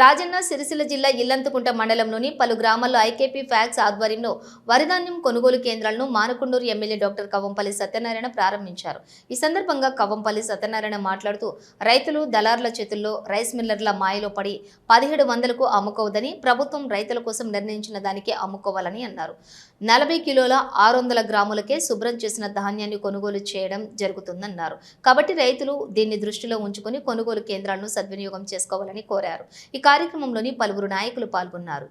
రాజన్న సిరిసిల్ల జిల్లా ఇల్లంతకుంట మండలంలోని పలు గ్రామాల్లో ఐకేపీ ఫ్యాక్స్ ఆధ్వర్యంలో వరిధాన్యం కొనుగోలు కేంద్రాలను మానకొండూరు ఎమ్మెల్యే డాక్టర్ కవ్వంపల్లి సత్యనారాయణ ప్రారంభించారు. ఈ సందర్భంగా కవ్వంపల్లి సత్యనారాయణ మాట్లాడుతూ రైతులు దళారుల చేతుల్లో రైస్ మిల్లర్ల మాయలో పడి పదిహేడు వందలకు అమ్ముకోవద్దని ప్రభుత్వం రైతుల కోసం నిర్ణయించిన దానికి అమ్ముకోవాలని అన్నారు. నలభై కిలోల ఆరు వందల గ్రాములకే శుభ్రం చేసిన ధాన్యాన్ని కొనుగోలు చేయడం జరుగుతుందన్నారు. కాబట్టి రైతులు దీన్ని దృష్టిలో ఉంచుకొని కొనుగోలు కేంద్రాలను సద్వినియోగం చేసుకోవాలని కోరారు. ఇక కార్యక్రమంలోని పలువురు నాయకులు పాల్గొన్నారు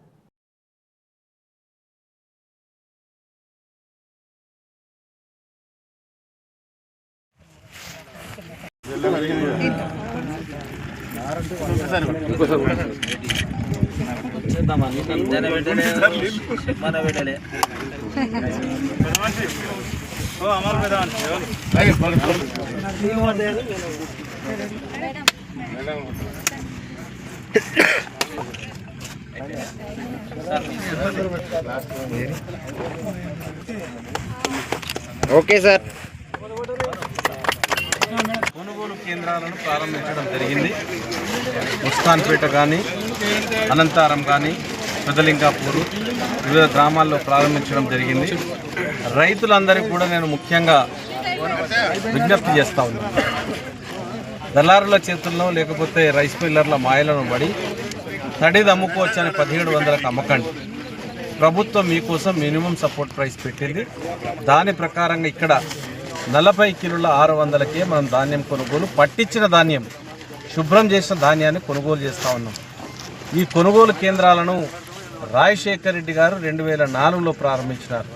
మన ఓకే సార్. కొనుగోలు కేంద్రాలను ప్రారంభించడం జరిగింది. ముస్కాన్పేట కానీ అనంతారం కానీ పెదలింగాపూర్ వివిధ గ్రామాల్లో ప్రారంభించడం జరిగింది. రైతులందరికీ కూడా నేను ముఖ్యంగా విజ్ఞప్తి చేస్తా ఉన్నాను దళారుల చేతుల్లో లేకపోతే రైస్ మిల్లర్ల మాయలను పడి తడిది అమ్ముకోవచ్చని పదిహేడు వందలకు అమ్మకండి. ప్రభుత్వం మీకోసం మినిమం సపోర్ట్ ప్రైస్ పెట్టింది. దాని ప్రకారంగా ఇక్కడ నలభై కిలోల ఆరు వందలకే మనం ధాన్యం కొనుగోలు పట్టించిన ధాన్యం శుభ్రం చేసిన ధాన్యాన్ని కొనుగోలు చేస్తూ ఉన్నాం. ఈ కొనుగోలు కేంద్రాలను రాజశేఖర్ రెడ్డి గారు రెండు వేల నాలుగులో ప్రారంభించినారు.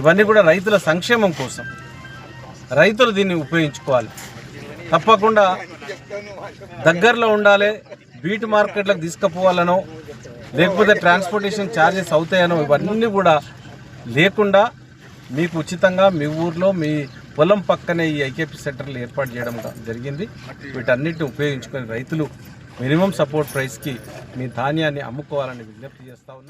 ఇవన్నీ కూడా రైతుల సంక్షేమం కోసం. రైతులు దీన్ని ఉపయోగించుకోవాలి. తప్పకుండా దగ్గరలో ఉండాలి బీట్ మార్కెట్లకు తీసుకుపోవాలనో లేకపోతే ట్రాన్స్పోర్టేషన్ ఛార్జెస్ అవుతాయనో ఇవన్నీ కూడా లేకుండా మీకు ఉచితంగా మీ ఊర్లో మీ పొలం పక్కనే ఈ ఐకేపీ సెంటర్లు ఏర్పాటు చేయడం జరిగింది. వీటన్నిటిని ఉపయోగించుకొని రైతులు మినిమం సపోర్ట్ ప్రైస్కి మీ ధాన్యాన్ని అమ్ముకోవాలని విజ్ఞప్తి చేస్తూ ఉన్నాం.